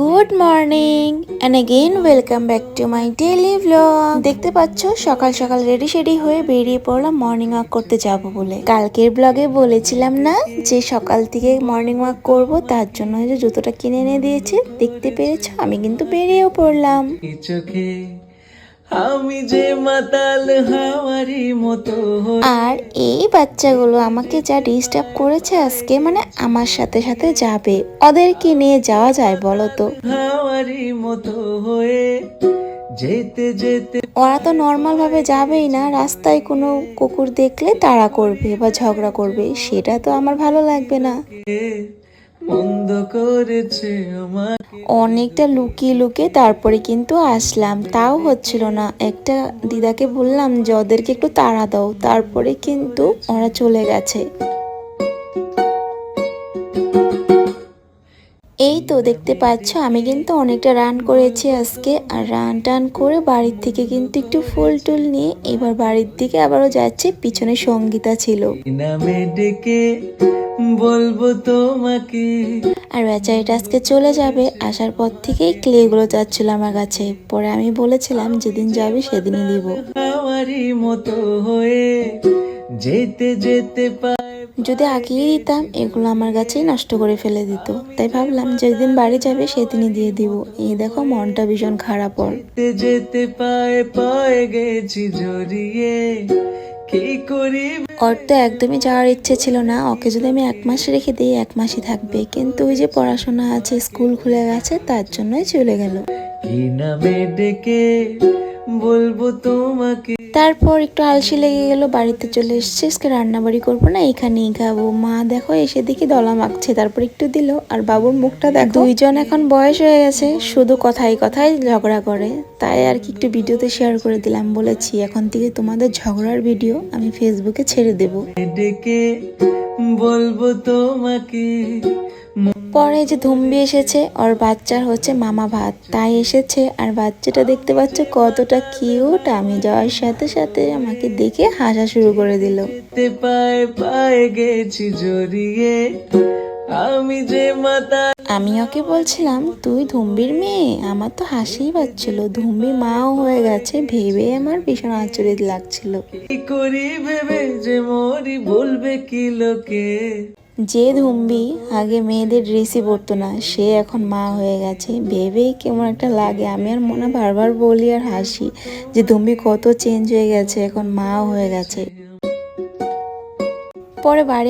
Good morning. And again welcome back to my daily blog দেখতে পাচ্ছ, সকাল সকাল রেডি শেডি হয়ে বেরিয়ে পড়লাম মর্নিং ওয়াক করতে যাব বলে। কালকের ব্লগে বলেছিলাম না যে সকাল থেকে মর্নিং ওয়াক করব, তার জন্য যে জুতোটা কিনে এনে দিয়েছে। দেখতে পেরেছ, আমি কিন্তু বেরিয়েও পড়লাম। আমি যে মাতাল হাওয়ারি মতো। আর এই বাচ্চাগুলো আমাকে যা ডিস্টার্ব করেছে আজকে মানে আমার সাথে সাথে যাবে। ওদেরকে নিয়ে যাওয়া যায় বলো তো। হাওয়ারি মতো হয়ে যেতে যেতে ওরা তো নর্মাল ভাবে যাবেই না। রাস্তায় কোনো কুকুর দেখলে তাড়া করবে বা ঝগড়া করবে সেটা তো আমার ভালো লাগবে না। অনেকটা লুকিয়ে লুকিয়ে তারপরে কিন্তু আসলাম। তাও হচ্ছিল না। একটা দিদাকে বললাম যে, ওদেরকে একটু তাড়া দাও। তারপরে কিন্তু ওরা চলে গেছে। তো দেখতে পাচ্ছ আমি কিন্তু অনেকটা রান করেছি আজকে। আর রান টান করে বাড়ির থেকে কিন্তু একটু ফুল টুল নিয়ে এবার বাড়ির দিকে আবারও যাচ্ছে পিছনে সঙ্গীতা ছিল। বলব তোমাকে। আর বেচারিটা আজকে চলে যাবে আসার পর থেকেই ক্লেগুলো যাচ্ছিল আমার কাছে। পরে আমি বলেছিলাম যেদিন যাবে সেদিনই দিব। হাওয়ারি মতো হয়ে যেতে যেতে পায় যদি আগিয়ে দিতাম এগুলো আমার গাছেই নষ্ট করে ফেলে দিত। তাই ভাবলাম যেদিন বাড়ি যাবে সেদিনই দিয়ে দিব। এই দেখো মনটা ভীষণ খারাপ ওর। যেতে যেতে পায়ে পায়ে গেছি জড়িয়ে। ওর তো একদমই যাওয়ার ইচ্ছে ছিল না। ওকে যদি আমি এক মাস রেখে দিই এক মাসই থাকবে। কিন্তু ওই যে পড়াশোনা আছে স্কুল খুলে গেছে তার জন্যই চলে গেল। কি নামে ডেকে বলব তোমাকে। তারপর একটু আলসি লেগে গেল বাড়িতে চলে এসছে। আজকে রান্না বাড়ি করব না এখানেই খাব। মা দেখো এসে দেখি দলা মাখছে। তারপর একটু দিল আর বাবুর মুখটা দেখো। দুইজন এখন বয়স হয়ে গেছে শুধু কথাই কথাই ঝগড়া করে। তাই আর কি একটু ভিডিওতে শেয়ার করে দিলাম বলেছি এখন থেকে তোমাদের ঝগড়ার ভিডিও আমি ফেসবুকে ছেড়ে দেবো। ডেকে বলব তোমাকে পরে যে ধুম্বি এসেছে ওর বাচ্চার হচ্ছে মামা ভাত। তাই এসেছে আর বাচ্চাটা দেখতে পাচ্ছ কতটা কিউট আমি যাওয়ার সাথে সাথে আমাকে দেখে হাসা শুরু করে দিল। পায়ে পায়ে গেছি জড়িয়ে। আমি যে মাতা আমি ওকে বলছিলাম তুই ধুম্বির মেয়ে? আমার তো হাসিই পাচ্ছিল। ধুম্বি মাও হয়ে গেছে ভেবে আমার ভীষণ আচরিত লাগছিল। কি করি ভেবে যে মরি বলবে কি লোকে? যে ধুম্বি আগে মেয়েদের ড্রেসই পরতো না। সে এখন মা হয়ে গেছে। ভেবেই কেমন একটা লাগে। আমি আর মনে বারবার বলি আর হাসি যে, ধুম্বি কত চেঞ্জ হয়ে গেছে। এখন মা হয়ে গেছে। পরে বাড়ি